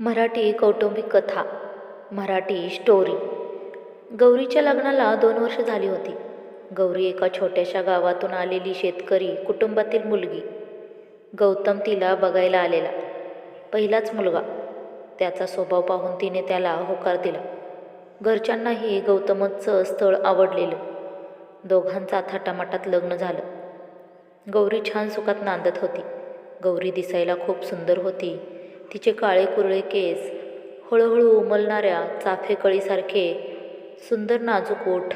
मराठी कौटुंबिक कथा मराठी स्टोरी गौरीच्या लग्नाला दोन वर्ष झाली होती. गौरी एका छोट्याशा गावातून आलेली शेतकरी कुटुंबातील मुलगी. गौतम तिला बघायला आलेला. पहिलाच मुलगा. त्याचा स्वभाव पाहून तिने त्याला होकार दिला. घरच्यांनाही गौतमचं स्थळ आवडलेलं. दोघांचा थाटामाटात लग्न झालं. गौरी छान सुखात नांदत होती. गौरी दिसायला खूप सुंदर होती. तिचे काळे कुरळे केस हळूहळू उमलणाऱ्या चाफेकळीसारखे सुंदर नाजूक ओठ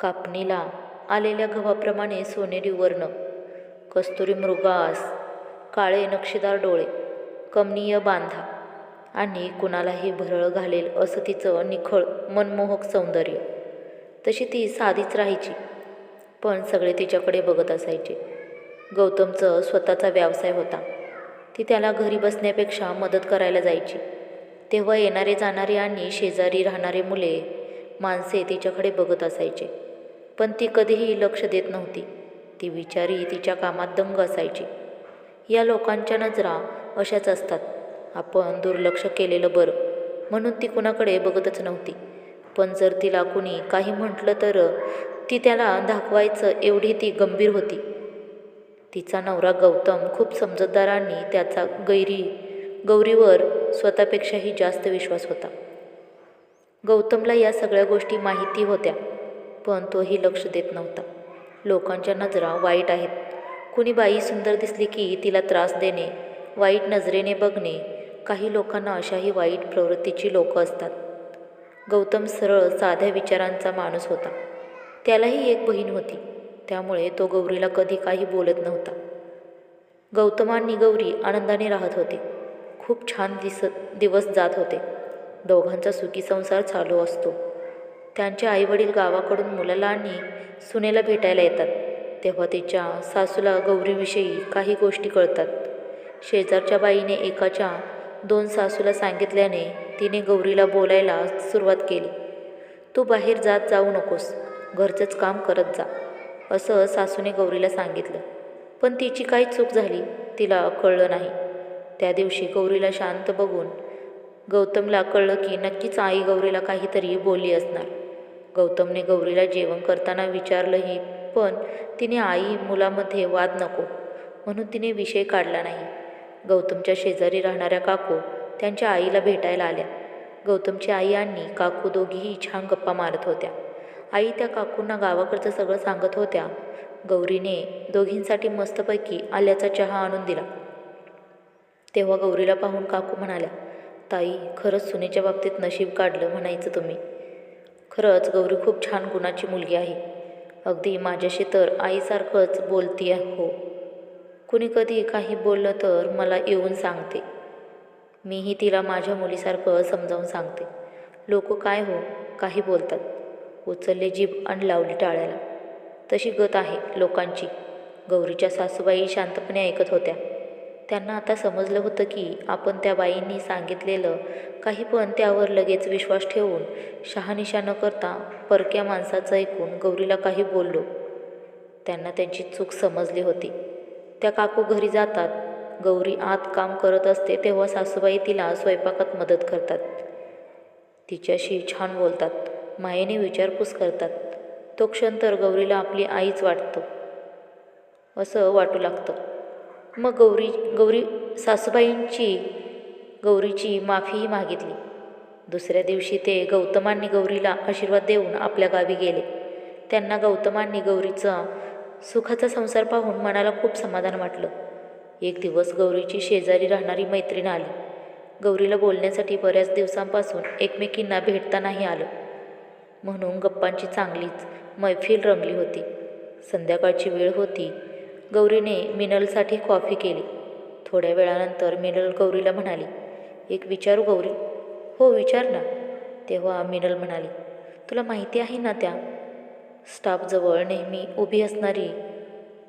कापणीला आलेल्या गव्हाप्रमाणे सोनेरी वर्ण कस्तुरी मृगास काळे नक्षीदार डोळे कमनीय बांधा आणि कुणालाही भरळ घालेल असं तिचं निखळ मनमोहक सौंदर्य. तशी ती साधीच राहायची पण सगळे तिच्याकडे बघत असायचे. गौतमचं स्वतःचा व्यवसाय होता. ती त्याला घरी बसण्यापेक्षा मदत करायला जायची. तेव्हा येणारे जाणारे आणि शेजारी राहणारे मुले माणसे तिच्याकडे बघत असायचे. पण ती कधीही लक्ष देत नव्हती. ती विचारी तिच्या कामात दंग असायची. या लोकांच्या नजरा अशाच असतात. आपण दुर्लक्ष केलेलं बरं म्हणून ती कुणाकडे बघतच नव्हती. पण जर तिला कुणी काही म्हटलं तर ती त्याला दाखवायचं एवढी ती गंभीर होती. तिचा नवरा गौतम खूप समजतदारांनी त्याचा गैरी गौरीवर स्वतःपेक्षाही जास्त विश्वास होता. गौतमला या सगळ्या गोष्टी माहिती होत्या पण तोही लक्ष देत नव्हता. लोकांच्या नजरा वाईट आहेत. कुणी बाई सुंदर दिसली की तिला त्रास देणे वाईट नजरेने बघणे काही लोकांना अशाही वाईट प्रवृत्तीची लोकं असतात. गौतम सरळ साध्या विचारांचा माणूस होता. त्यालाही एक बहीण होती. त्यामुळे तो गौरीला कधी काही बोलत नव्हता. गौतम आणि गौरी आनंदाने राहत होते. खूप छान दिसत दिवस जात होते. दोघांचा सुखी संसार चालू असतो. त्यांचे आईवडील गावाकडून मुलाला आणि सुनेला भेटायला येतात. तेव्हा तिच्या सासूला गौरीविषयी काही गोष्टी कळतात. शेजारच्या बाईने एकाच्या दोन सासूला सांगितल्याने तिने गौरीला बोलायला सुरुवात केली. तू बाहेर जात जाऊ नकोस. घरचंच काम करत जा. असं सासूने गौरीला सांगितलं. पण तिची काही चूक झाली तिला कळलं नाही. त्या दिवशी गौरीला शांत बघून गौतमला कळलं की नक्कीच आई गौरीला काहीतरी बोलली असणार. गौतमने गौरीला जेवण करताना विचारलंही पण तिने आई मुलामध्ये वाद नको म्हणून तिने विषय काढला नाही. गौतमच्या शेजारी राहणाऱ्या काकू त्यांच्या आईला भेटायला आल्या. गौतमची आई आणि काकू दोघीही छान गप्पा मारत होत्या. आई त्या काकूंना गावाकडचं सगळं सांगत होत्या. गौरीने दोघींसाठी मस्तपैकी आल्याचा चहा आणून दिला. तेव्हा गौरीला पाहून काकू म्हणाल्या ताई खरंच सुनेच्या बाबतीत नशीब काढलं म्हणायचं तुम्ही. खरंच गौरी खूप छान गुणाची मुलगी आहे. अगदी माझ्याशी तर आईसारखंच बोलती हो. कुणी कधी काही बोललं तर मला येऊन सांगते. मीही तिला माझ्या मुलीसारखं समजावून सांगते. लोक काय हो काही बोलतात. उचलले जीभ आणि लावली टाळ्याला. तशी गत आहे लोकांची. गौरीच्या सासूबाई शांतपणे ऐकत होत्या. त्यांना आता समजलं होतं की आपण त्या बाईंनी सांगितलेलं काही पण त्यावर लगेच विश्वास ठेवून शहानिशा न करता परक्या माणसाचं ऐकून गौरीला काही बोललो. त्यांना त्यांची चूक समजली होती. त्या काकू घरी जातात. गौरी आत काम करत असते तेव्हा सासूबाई तिला स्वयंपाकात मदत करतात. तिच्याशी छान बोलतात. मायेने विचारपूस करतात. तो क्षण तर गौरीला आपली आईच वाटतो. असं वाटू लागतं. मग गौरी गौरी सासूबाईंची गौरीची माफीही मागितली. दुसऱ्या दिवशी ते गौतमांनी गौरीला आशीर्वाद देऊन आपल्या गावी गेले. त्यांना गौतमांनी गौरीचा सुखाचा संसार पाहून मनाला खूप समाधान वाटलं. एक दिवस गौरीची शेजारी राहणारी मैत्रीण आली. गौरीला बोलण्यासाठी बऱ्याच दिवसांपासून एकमेकींना भेटता नाही आलं. म्हणून गप्पांची चांगलीच मैफिल रंगली होती. संध्याकाळची वेळ होती. गौरीने मिनलसाठी कॉफी केली. थोड्या वेळानंतर मिनल गौरीला म्हणाली एक विचारू गौरी? हो विचार ना. तेव्हा मिनल म्हणाली तुला माहिती आहे ना त्या? स्टाफजवळ नेहमी उभी असणारी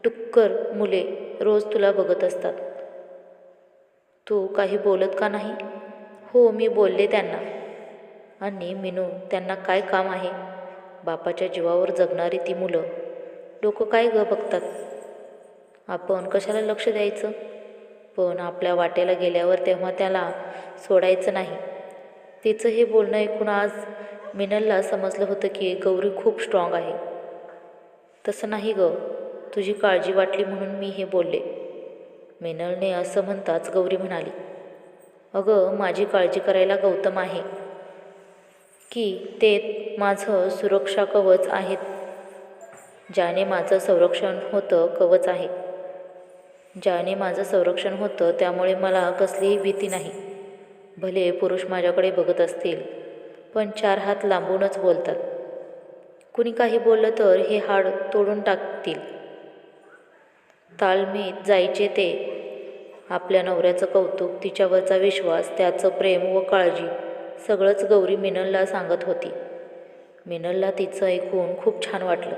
टुक्कर मुले रोज तुला बघत असतात. तू काही बोलत का नाही? हो मी बोलले त्यांना. आणि मिनू त्यांना काय काम आहे? बापाच्या जीवावर जगणारी ती मुलं. लोक काय ग बघतात? आपण कशाला लक्ष द्यायचं? पण आपल्या वाटेला गेल्यावर तेव्हा त्याला सोडायचं नाही. तिचं हे बोलणं ऐकून आज मिनलला समजलं होतं की गौरी खूप स्ट्रॉंग आहे. तसं नाही ग. तुझी काळजी वाटली म्हणून मी हे बोलले. मिनलने असं म्हणताच गौरी म्हणाली अगं माझी काळजी करायला गौतम आहे. की ते माझं सुरक्षा कवच आहेत ज्याने माझं संरक्षण होतं कवच आहे. ज्याने माझं संरक्षण होतं त्यामुळे मला कसलीही भीती नाही. भले पुरुष माझ्याकडे बघत असतील पण चार हात लांबूनच बोलतात. कुणी काही बोललं तर हे हाड तोडून टाकतील. तालमीत जायचे ते. आपल्या नवऱ्याचं कौतुक तिच्यावरचा विश्वास त्याचं प्रेम व काळजी. सगळंच गौरी मिनलला सांगत होती. मिनलला तिचं ऐकून खूप छान वाटलं.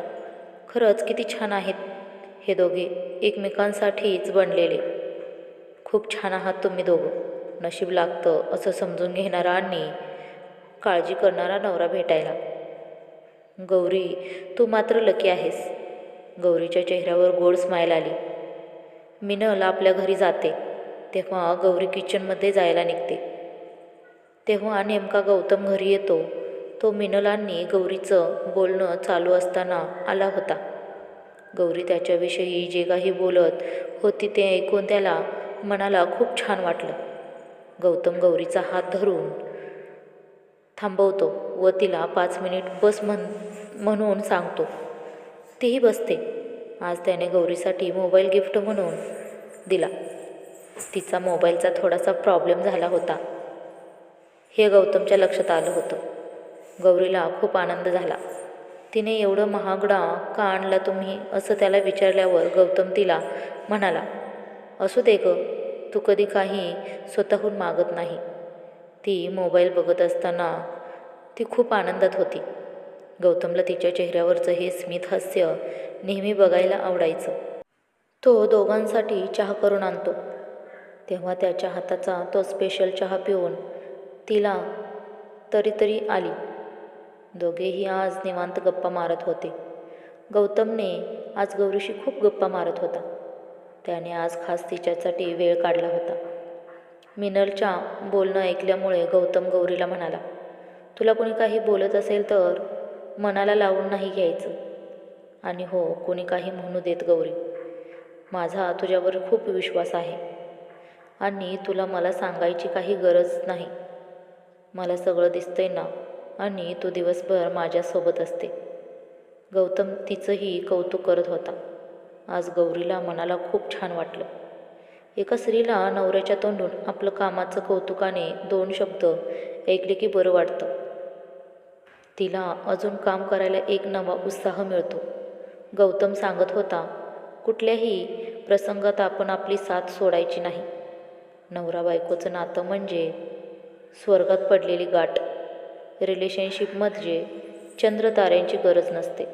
खरंच किती छान आहेत हे दोघे एकमेकांसाठीच बनलेले. खूप छान आहात तुम्ही दोघं. नशीब लागतं असं समजून घेणारा आणि काळजी करणारा नवरा भेटायला. गौरी तू मात्र लकी आहेस. गौरीच्या चेहऱ्यावर गोड स्माईल आली. मिनल आपल्या घरी जाते. तेव्हा गौरी किचनमध्ये जायला निघते. तेव्हा नेमका गौतम घरी येतो. तो मिनलांनी गौरीचं बोलणं चालू असताना आला होता. गौरी त्याच्याविषयी जे काही बोलत होती ते ऐकून त्याला मनाला खूप छान वाटलं. गौतम गौरीचा हात धरून थांबवतो व तिला पाच मिनिट बस म्हण म्हणून सांगतो. तीही बसते. आज त्याने गौरीसाठी मोबाईल गिफ्ट म्हणून दिला. तिचा मोबाईलचा थोडासा प्रॉब्लेम झाला होता. हे गौतमच्या लक्षात आलं होतं. गौरीला खूप आनंद झाला. तिने एवढं महागडा का आणला तुम्ही असं त्याला विचारल्यावर गौतम तिला म्हणाला असू दे ग तू कधी काही स्वतःहून मागत नाही. ती मोबाईल बघत असताना ती खूप आनंदात होती. गौतमला तिच्या चेहऱ्यावरचं हे स्मित हास्य नेहमी बघायला आवडायचं. तो दोघांसाठी चहा करून आणतो. तेव्हा त्याच्या हाताचा तो स्पेशल चहा पिऊन तिला तरी तरी आली. दोघेही आज निवांत गप्पा मारत होते. गौतमने आज गौरीशी खूप गप्पा मारत होता. त्याने आज खास तिच्यासाठी वेळ काढला होता. मिनलच्या बोलणं ऐकल्यामुळे गौतम गौरीला म्हणाला तुला कोणी काही बोलत असेल तर मनाला लावून नाही घ्यायचं. आणि हो कोणी काही म्हणू देत गौरी. माझा तुझ्यावर खूप विश्वास आहे. आणि तुला मला सांगायची काही गरज नाही. मला सगळं दिसतंय ना आणि तो दिवसभर माझ्यासोबत असते. गौतम तिचंही कौतुक करत होता. आज गौरीला मनाला खूप छान वाटलं. एका स्त्रीला नवऱ्याच्या तोंडून आपलं कामाचं कौतुकाने दोन शब्द ऐकले की बरं वाटतं. तिला अजून काम करायला एक नवा उत्साह मिळतो. गौतम सांगत होता कुठल्याही प्रसंगात आपण आपली साथ सोडायची नाही. नवरा बायकोचं नातं म्हणजे स्वर्गात पडलेली गाठ. रिलेशनशिपमध्ये म्हणजे चंद्रताऱ्यांची गरज नसते.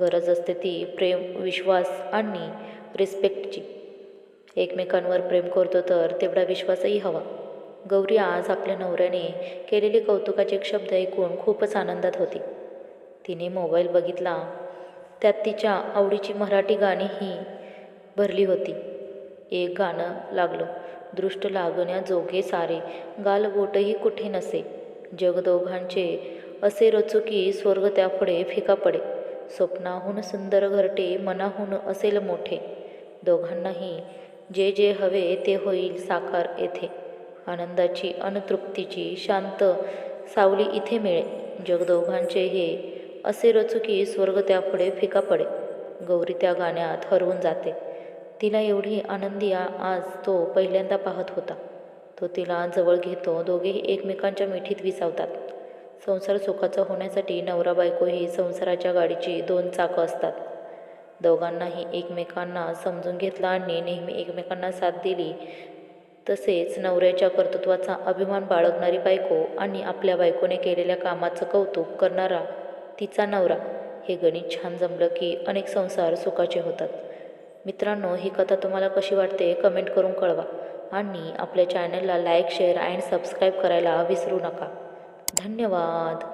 गरज असते ती प्रेम विश्वास आणि रिस्पेक्टची एकमेकांवर प्रेम करतो तर तेवढा विश्वासही हवा. गौरी आज आपल्या नवऱ्याने केलेले कौतुकाचे शब्द ऐकून खूपच आनंदात होती. तिने मोबाईल बघितला. त्यात तिच्या आवडीची मराठी गाणीही भरली होती. एक गाणं लागलं. दृष्ट लागण्याजोगे सारे. गालबोटही कुठे नसे? जग दोघांचे असे रचू की स्वर्ग त्यापुढे फिका पडे. स्वप्नाहून सुंदर घरटे मनाहून असेल मोठे. दोघांनाही जे जे हवे ते होईल साकार येथे. आनंदाची अनतृप्तीची शांत सावली इथे मिळे. जगदोघांचे हे असे रचू की स्वर्ग त्यापुढे फिका पडे. गौरी त्या गाण्यात हरवून जाते. तिला एवढी आनंदी आज तो पहिल्यांदा पाहत होता. तो तिला जवळ घेतो. दोघेही एकमेकांच्या मिठीत विसावतात. संसार सुखाचा होण्यासाठी नवरा बायको ही संसाराच्या गाडीची दोन चाकं असतात. दोघांनाही एकमेकांना समजून घेतला आणि नेहमी एकमेकांना साथ दिली तसेच नवऱ्याच्या कर्तृत्वाचा अभिमान बाळगणारी बायको आणि आपल्या बायकोने केलेल्या कामाचं कौतुक करणारा तिचा नवरा. हे गणित छान जमलं की अनेक संसार सुखाचे होतात. मित्रांनो ही कथा तुम्हाला कशी वाटते कमेंट करून कळवा आणि आपल्या चॅनलला लाईक शेअर अँड सबस्क्राईब करायला विसरू नका. धन्यवाद.